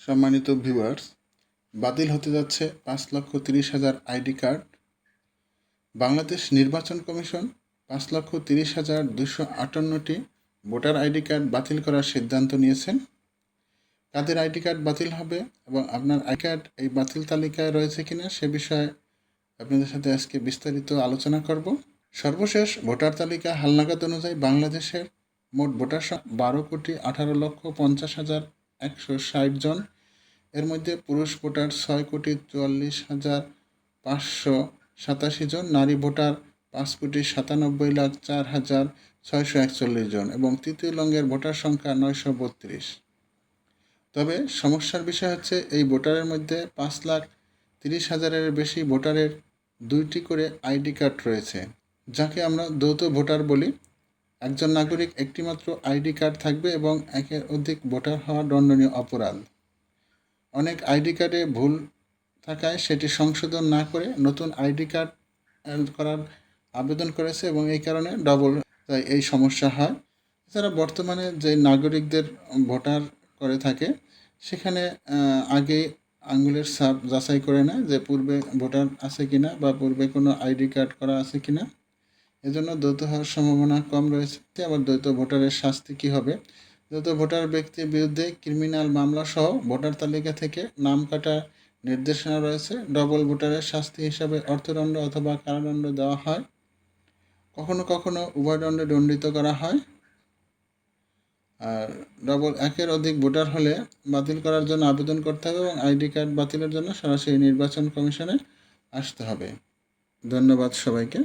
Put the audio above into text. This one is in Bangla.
সম্মানিত ভিউয়ার্স বাতিল হতে যাচ্ছে পাঁচ লক্ষ তিরিশ হাজার আইডি কার্ড। বাংলাদেশ নির্বাচন কমিশন পাঁচ লক্ষ তিরিশ হাজার দুশো আটান্নটি ভোটার আইডি কার্ড বাতিল করার সিদ্ধান্ত নিয়েছেন। কাদের আইডি কার্ড বাতিল হবে এবং আপনার আই কার্ড এই বাতিল তালিকায় রয়েছে কিনা সে বিষয়ে আপনাদের সাথে আজকে বিস্তারিত আলোচনা করব। সর্বশেষ ভোটার তালিকা হালনাগাদ অনুযায়ী বাংলাদেশের মোট ভোটার বারো কোটি আঠারো লক্ষ পঞ্চাশ হাজার একশো ষাট জন। এর মধ্যে পুরুষ ভোটার ছয় কোটি চুয়াল্লিশ হাজার পাঁচশো সাতাশি জন, নারী ভোটার পাঁচ কোটি সাতানব্বই লাখ চার হাজার ছয়শো একচল্লিশ জন এবং তৃতীয় লঙ্গের ভোটার সংখ্যা নয়শো বত্রিশ। তবে সমস্যার বিষয় হচ্ছে এই ভোটারের মধ্যে পাঁচ লাখ তিরিশ হাজারের বেশি ভোটারের দুইটি করে আইডি কার্ড রয়েছে, যাকে আমরা দ্বৈত ভোটার বলি। একজন নাগরিক একটিমাত্র আইডি কার্ড থাকবে এবং একের অধিক ভোটার হওয়া দণ্ডনীয় অপরাধ। অনেক আইডি কার্ডে ভুল থাকায় সেটি সংশোধন না করে নতুন আইডি কার্ড করার আবেদন করেছে এবং এই কারণে ডবল এই সমস্যা হয়। এছাড়া বর্তমানে যে নাগরিকদের ভোটার করে থাকে, সেখানে আগে আঙ্গুলের ছাপ যাচাই করে না যে পূর্বে ভোটার আছে কিনা বা পূর্বে কোনো আইডি কার্ড করা আছে কিনা। এজন্য দ্বৈত হওয়ার সম্ভাবনা কম রয়েছে। আবার দ্বৈত ভোটারের শাস্তি কী হবে? দ্বৈত ভোটার ব্যক্তির বিরুদ্ধে ক্রিমিনাল মামলা সহ ভোটার তালিকা থেকে নাম কাটার নির্দেশনা রয়েছে। ডবল ভোটারের শাস্তি হিসাবে অর্থদণ্ড অথবা কারাদণ্ড দেওয়া হয়। কখনো কখনো উভয়দণ্ডে দণ্ডিত করা হয়। আর ডবল একের অধিক ভোটার হলে বাতিল করার জন্য আবেদন করতে হবে এবং আইডি কার্ড বাতিলের জন্য সরাসরি নির্বাচন কমিশনে আসতে হবে। ধন্যবাদ সবাইকে।